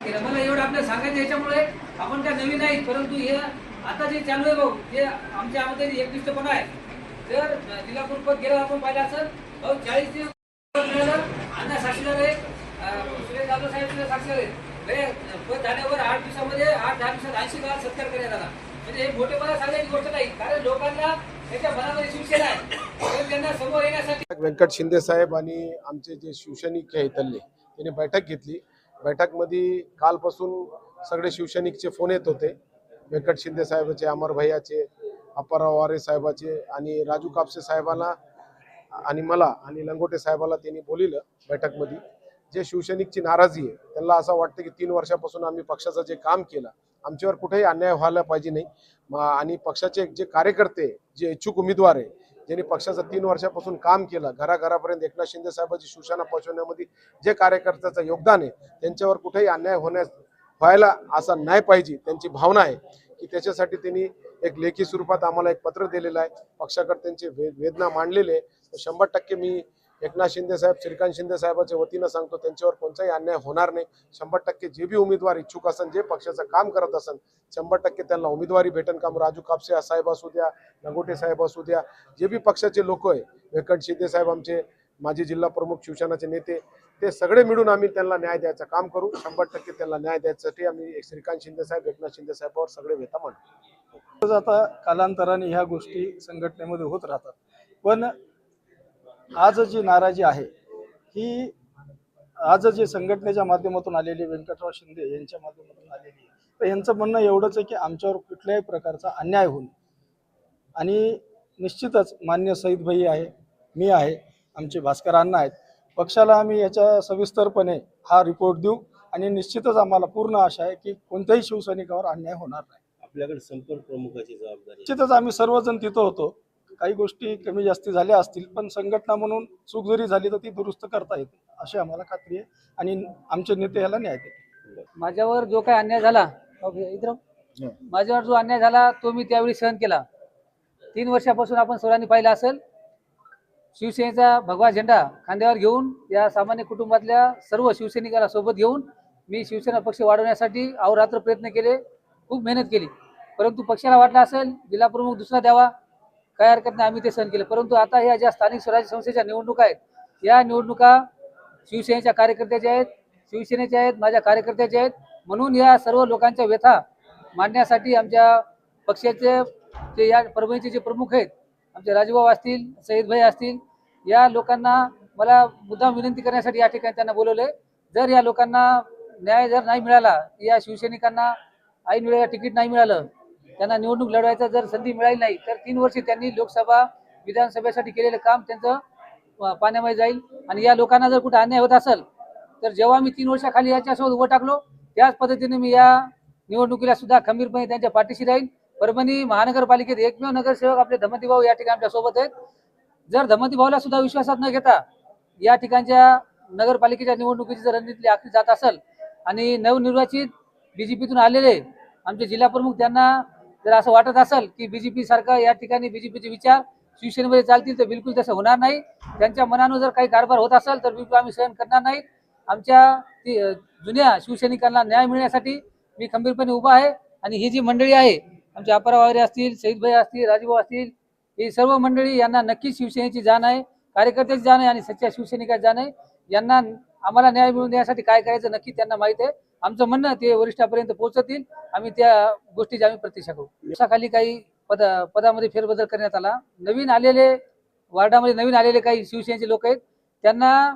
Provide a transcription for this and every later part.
केलं. मला एवढं आपल्या सांगायचं याच्यामुळे आपण काय नवीन आहेत परंतु हे आता जे चालू आहे भाऊ जे आमच्या अगोदर एकनिष्ठ पण आहे. तर दिलापूर पद गेलं आपण पाहिलं असं भाऊ चाळीस दिवस मिळालं अण्णा साक्षीदार आहे सुरेश जाधव साहेब सुद्धा साक्षीदार आहेत. म्हणजे, पद झाल्यावर आठ दिवसामध्ये आठ दहा दिवसात ऐंशी गावात सत्कार करण्यात आला. म्हणजे हे मोठेपणा सांगायची गोष्ट नाही कारण लोकांना त्याच्या मनामध्ये शिवसेना आहे. तर त्यांना समोर येण्यासाठी व्यंकट शिंदे साहेब आणि आमचे जे शिवसैनिक आहे इथले त्यांनी बैठक घेतली. बैठकमध्ये कालपासून सगळे शिवसैनिकचे फोन येत होते. व्यंकट शिंदे साहेबाचे अमर भैयाचे अप्पाराव वारे साहेबाचे आणि राजू कापसे साहेबांना आणि मला आणि लंगोटे साहेबाला त्यांनी बोलिलं बैठकमध्ये. जे शिवसैनिकची नाराजी आहे त्यांना असं वाटतं की तीन वर्षापासून आम्ही पक्षाचं जे काम केलं आमच्यावर कुठेही अन्याय व्हायला पाहिजे नाही. आणि पक्षाचे जे कार्यकर्ते जे इच्छुक उमेदवार आहे ज्यांनी पक्षाचं तीन वर्षापासून काम केलं घराघरापर्यंत एकनाथ शिंदे साहेबांची शिवसेना पोहोचवण्यामध्ये जे कार्यकर्त्याचं योगदान आहे त्यांच्यावर कुठेही अन्याय होण्यास व्हायला असा नाही पाहिजे त्यांची भावना आहे की त्याच्यासाठी त्यांनी एक लेखी स्वरूपात आम्हाला एक पत्र दिलेलं आहे पक्षाकडे त्यांचे वेदना मांडलेले आहे. तर शंभर टक्के मी एकनाथ शिंदे साहेब श्रीकांत शिंदे साहेबाच्या वतीनं सांगतो त्यांच्यावर कोणताही अन्याय होणार नाही. शंभर टक्के जे बी उमेदवार इच्छुक असन जे पक्षाचं काम करत असन शंभर टक्के त्यांना उमेदवारी भेटन काम राजू कापसे साहेब असू द्या लंगोटे साहेब असू द्या जे बी पक्षाचे लोक आहे व्यंकट शिंदे साहेब आमचे माजी जिल्हा प्रमुख शिवसेनाचे नेते ते सगळे मिळून आम्ही त्यांना न्याय द्यायचं काम करू. शंभर टक्के त्यांना न्याय द्यायसाठी आम्ही श्रीकांत शिंदे साहेब एकनाथ शिंदे साहेबांवर सगळे वेता मांडतो. आता कालांतराने ह्या गोष्टी संघटनेमध्ये होत राहतात. पण आज जी नाराजी आहे. ही आज जे संघटनेच्या माध्यमातून आलेली व्यंकटराव शिंदे यांच्या माध्यमातून आलेली तर यांचं म्हणणं एवढंच आहे की आमच्यावर कुठल्याही प्रकारचा अन्याय होईल आणि निश्चितच मान्य सईद भाई आहे मी आहे आमचे भास्कर अण्णा आहेत. पक्षाला आम्ही याच्या सविस्तरपणे हा रिपोर्ट देऊ आणि निश्चितच आम्हाला पूर्ण आशा आहे की कोणत्याही शिवसैनिकावर अन्याय होणार नाही. आपल्याकडे संपर्क प्रमुखाची जबाबदारी. निश्चितच आम्ही सर्वजण तिथं होतो. काही गोष्टी कमी जास्ती झाल्या असतील पण संघटना म्हणून चूक जरी झाली तर ती दुरुस्त करता येते अशी आम्हाला खात्री आहे. आणि आमचे नेते याला न्याय देतील. माझ्यावर जो काही अन्याय झाला राहू. माझ्यावर जो अन्याय झाला तो मी त्यावेळी सहन केला. तीन वर्षापासून आपण सर्वांनी पाहिला असेल शिवसेनेचा भगवा झेंडा खांद्यावर घेऊन या सामान्य कुटुंबातल्या सर्व शिवसैनिकांना सोबत घेऊन मी शिवसेना पक्ष वाढवण्यासाठी अहोरात्र प्रयत्न केले खूप मेहनत केली. परंतु पक्षाला वाटलं असेल जिल्हा प्रमुख दुसरा द्यावा काय हरकत नाही आम्ही ते सहन केलं. परंतु आता ह्या ज्या स्थानिक स्वराज्य संस्थेच्या निवडणुका आहेत या निवडणुका शिवसेनेच्या कार्यकर्त्याच्या आहेत शिवसेनेच्या आहेत माझ्या कार्यकर्त्याच्या आहेत. म्हणून या सर्व लोकांच्या व्यथा मांडण्यासाठी आमच्या पक्षाचे जे या परभणीचे जे प्रमुख आहेत आमचे राजूभाऊ असतील सईदभाई असतील या लोकांना मला मुद्दाम विनंती करण्यासाठी या ठिकाणी त्यांना बोलवले. जर या लोकांना न्याय जर नाही मिळाला या शिवसैनिकांना ऐन वेळेला तिकीट नाही मिळालं त्यांना निवडणूक लढवायचा जर संधी मिळाली नाही तर तीन वर्षे त्यांनी लोकसभा विधानसभेसाठी केलेलं काम त्यांचं पाण्यामध्ये जाईल. आणि या लोकांना जर कुठे अन्याय होत असेल तर जेव्हा मी तीन वर्षाखाली याच्यासोबत उभं टाकलो त्याच पद्धतीने मी या निवडणुकीला सुद्धा खंबीरपणे त्यांच्या पाठीशी राहील परभणी महानगरपालिकेत एकमेव नगरसेवक आपले धमती भाऊ या ठिकाणी आमच्यासोबत आहेत. जर धमती भाऊला सुद्धा विश्वासात न घेता या ठिकाणच्या नगरपालिकेच्या निवडणुकीची जर रणनीती आखली जात असेल आणि नवनिर्वाचित बीजेपीतून आलेले आमचे जिल्हा प्रमुख त्यांना जर असं वाटत असेल की बीजेपी सारखं या ठिकाणी बीजेपीचे विचार शिवसेनेमध्ये चालतील तर बिलकुल तसं होणार नाही. त्यांच्या मनानं जर काही कारभार होत असेल तर बिलकुल आम्ही सहन करणार नाही. आमच्या जुन्या शिवसैनिकांना न्याय मिळण्यासाठी मी खंबीरपणे उभा आहे आणि ही जी मंडळी आहे आमचे अपारा असतील शहीदभाई असतील राजीभाऊ असतील ही सर्व मंडळी यांना नक्कीच शिवसेनेची जाण आहे कार्यकर्त्याची जाण आहे आणि सच्च्या शिवसैनिकाची जाण आहे. यांना आम्हाला न्याय मिळवून देण्यासाठी काय करायचं नक्की त्यांना माहीत आहे. आमचं म्हणणं ते वरिष्ठापर्यंत पोहोचतील. आम्ही त्या गोष्टीची आम्ही प्रतीक्षा करू. दिवसाखाली काही पद पदामध्ये फेरबदल करण्यात आला. नवीन आलेले वार्डामध्ये नवीन आलेले काही शिवसेनेचे लोक आहेत. त्यांना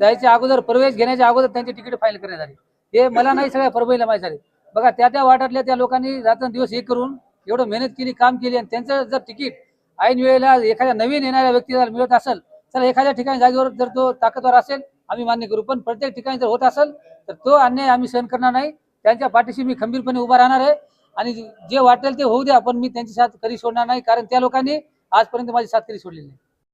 जायच्या अगोदर प्रवेश घेण्याच्या अगोदर त्यांची तिकीट फाईल करण्यात आली. हे मला नाही सगळ्या परभणीला माहीत झाले. बघा त्या त्या वार्डातल्या त्या लोकांनी रात्रंदिवस हे करून एवढं मेहनत केली काम केली आणि त्यांचं जर तिकीट ऐन वेळेला एखाद्या नवीन येणाऱ्या व्यक्तीला मिळत असेल तर एखाद्या ठिकाणी जागेवर जर तो ताकदवर असेल आम्ही मान्य करू. पण प्रत्येक ठिकाणी जर होत असेल तर तो अन्याय आम्ही सहन करणार नाही. त्यांच्या पाठीशी मी खंबीरपणे उभा राहणार आहे. आणि जे वाटेल ते होऊ द्या पण मी त्यांची साथ कधी सोडणार नाही कारण त्या लोकांनी आजपर्यंत माझी साथ कधी सोडलेली नाही.